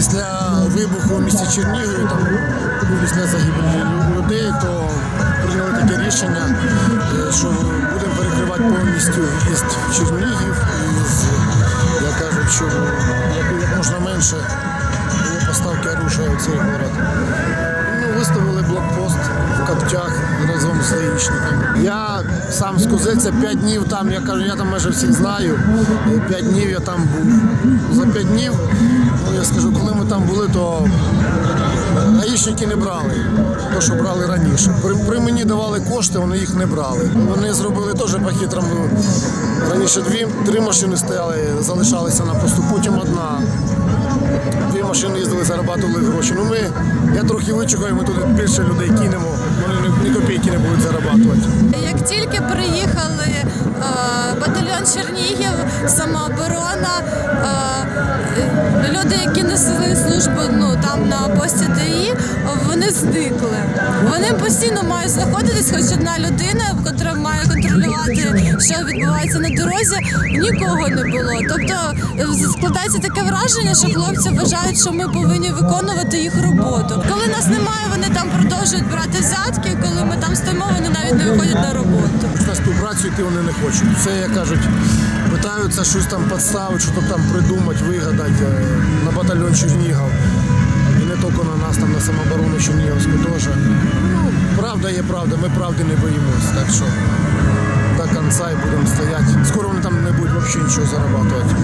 після вибуху в місті Чернігові, там, після загибелі людей, то прийняли таке рішення, е, що будемо перекривати повністю в Чернігів. І з, як кажуть, що як, можна менше було поставки оружия в цей город. Ну, виставили блокпост в Коптях разом з гаїчниками. Я сам з Козельця 5 днів там, я кажу, я там майже всіх знаю. 5 днів я там був. За 5 днів, ну я скажу, коли ми там були, то гаїчники не брали, то, що брали раніше. При, при мені давали кошти, вони їх не брали. Вони зробили теж по-хитрому. Раніше дві, три машини стояли, залишалися на посту, потім одна. Дві машини їздили, зарабатували гроші. Ну ми, я трохи вичекаю, ми туди більше людей кинемо, вони ні, копійки не будуть зарабатувати. Як тільки приїхали е, батальйон Чернігів, самооборона, люди, які несли службу ну, там на пості ДАІ, вони зникли. Вони постійно мають знаходитись, хоч одна людина, яка має контролювати, що відбувається на дорозі, нікого не було. Тобто е, складається таке враження, що хлопці вважають, що ми повинні виконувати їх роботу. Коли нас немає, вони там продовжують брати взятки. На йти вони не хочуть. Це, як кажуть, питаються щось там підставити, що там придумати, вигадати е, на батальйон Чернігов. І не тільки на нас, там на самооборону Чернігівську теж. Ну, правда є правда, ми правди не боїмося. Так що до кінця і будемо стояти. Скоро вони там не будуть взагалі нічого зарабатувати.